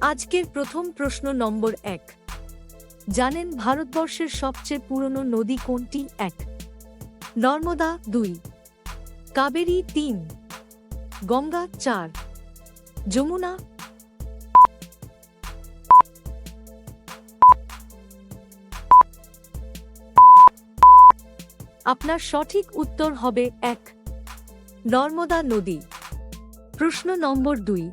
আজকের প্রথম প্রশ্ন নম্বর এক। জানেন ভারতবর্ষের সবচেয়ে পুরনো নদী কোনটি? এক। নর্মদা দুই। কাবেরী তিন। গঙ্গা চার। যমুনা আপনার সঠিক উত্তর হবে এক। নর্মদা নদী। প্রশ্ন নম্বর দুই।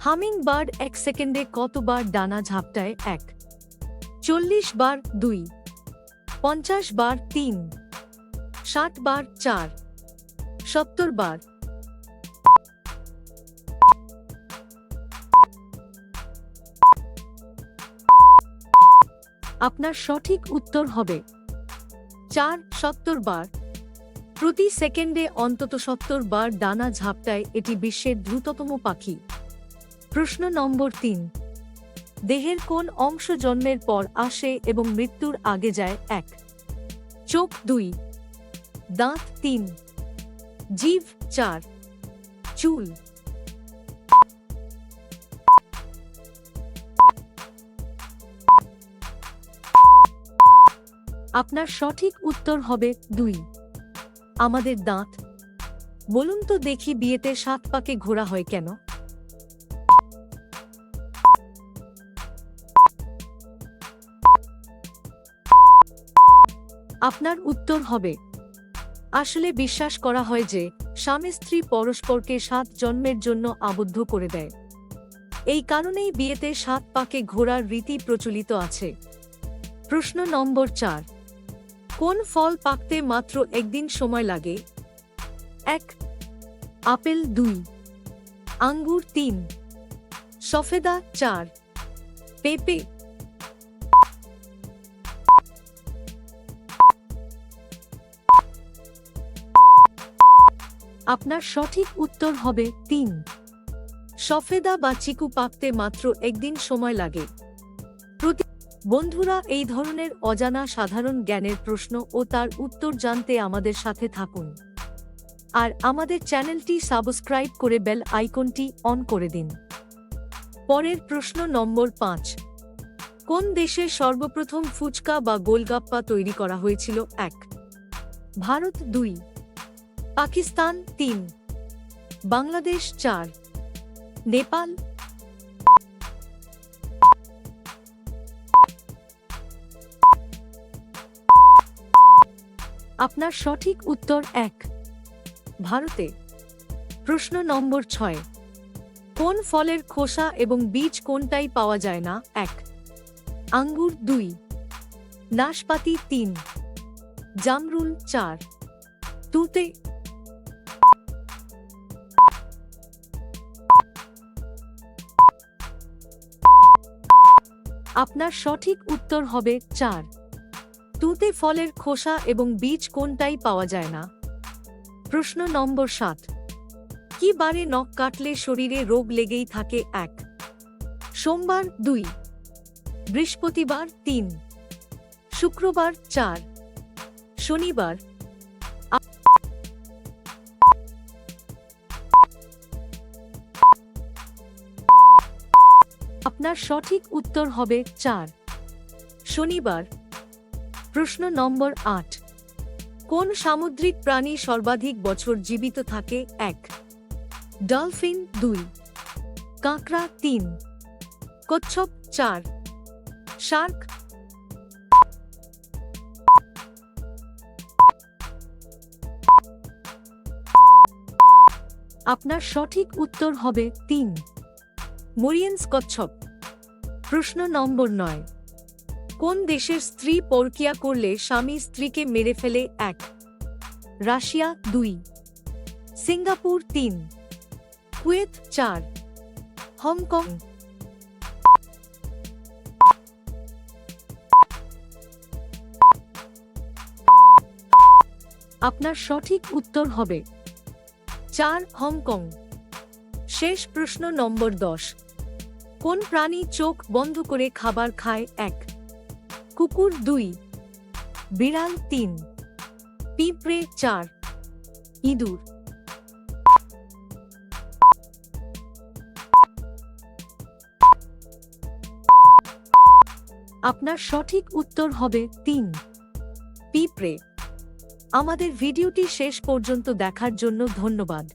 হামিং বার্ড এক সেকেন্ডে কতবার ডানা ঝাপটায়? এক। চল্লিশ বার দুই। পঞ্চাশ বার তিন। ষাট বার চার। সত্তর বার আপনার সঠিক উত্তর হবে। চার সত্তর বার প্রতি সেকেন্ডে অন্তত সত্তর বার ডানা ঝাপটায় এটি বিশ্বের দ্রুততম পাখি। প্রশ্ন নম্বর তিন। দেহের কোন অংশ জন্মের পর আসে এবং মৃত্যুর আগে যায়? এক। চোখ দুই। দাঁত তিন। জীব চার। চুল। আপনার সঠিক উত্তর হবে দুই। আমাদের দাঁত। বলুন তো দেখি বিয়েতে সাত পাকে ঘোরা হয় কেন? আপনার উত্তর হবে। আসলে বিশ্বাস করা হয় যে, স্বামী স্ত্রী পরস্পরকে সাত জন্মের জন্য আবদ্ধ করে দেয়। এই কারণেই বিয়েতে সাত পাকে ঘোরার রীতি প্রচলিত আছে। প্রশ্ন নম্বর চার। কোন ফল পাকতে মাত্র একদিন সময় লাগে? এক। আপেল দুই। আঙ্গুর তিন। সফেদা চার। পেঁপে আপনার সঠিক উত্তর হবে তিন। সফেদা বা চিকু পাকতে মাত্র একদিন সময় লাগে। প্রতি বন্ধুরা, এই ধরনের অজানা সাধারণ জ্ঞানের প্রশ্ন ও তার উত্তর জানতে আমাদের সাথে থাকুন। আর আমাদের চ্যানেলটি সাবস্ক্রাইব করে বেল আইকনটি অন করে দিন। পরের প্রশ্ন নম্বর পাঁচ। কোন দেশে সর্বপ্রথম ফুচকা বা গোলগাপ্পা তৈরি করা হয়েছিল? এক। ভারত দুই। পাকিস্তান তিন। বাংলাদেশ চার। নেপাল। আপনার সঠিক উত্তর এক। ভারতে। প্রশ্ন নম্বর ছয়। কোন ফলের খোসা এবং বীজ কোনটাই পাওয়া যায় না? এক। আঙ্গুর দুই। নাশপাতি তিন। জামরুল চার। তুতে আপনার সঠিক উত্তর হবে চার। তুতে ফলের খোসা এবং বীজ কোনটাই পাওয়া যায় না? প্রশ্ন নম্বর সাত। কি বারে নখ কাটলে শরীরে রোগ লেগেই থাকে এক? সোমবার দুই। বৃহস্পতিবার তিন। শুক্রবার চার। শনিবার আপনার সঠিক উত্তর হবে চার। শনিবার, প্রশ্ন নম্বর আট। কোন সামুদ্রিক প্রাণী সর্বাধিক বছর জীবিত থাকে? এক। ডলফিন, দুই। কাঁকড়া, তিন। কচ্ছপ, চার। শার্ক। আপনার সঠিক উত্তর হবে তিন। মরিয়েন্স কচ্ছপ। প্রশ্ন নম্বর নয়। কোন দেশের স্ত্রী পরকিয়া করলে স্বামী স্ত্রীকে মেরে ফেলে? এক। রাশিয়া। দুই। সিঙ্গাপুর। তিন। কুয়েত। চার। হংকং। আপনার সঠিক উত্তর হবে। চার, হংকং। শেষ প্রশ্ন নম্বর দশ। কোন প্রাণী চোখ বন্ধ করে খাবার খায়? এক। কুকুর দুই। বিড়াল তিন। পিঁপড়ে চার। ইঁদুর। আপনার সঠিক উত্তর হবে তিন। পিঁপড়ে। আমাদের ভিডিওটি শেষ পর্যন্ত দেখার জন্য ধন্যবাদ।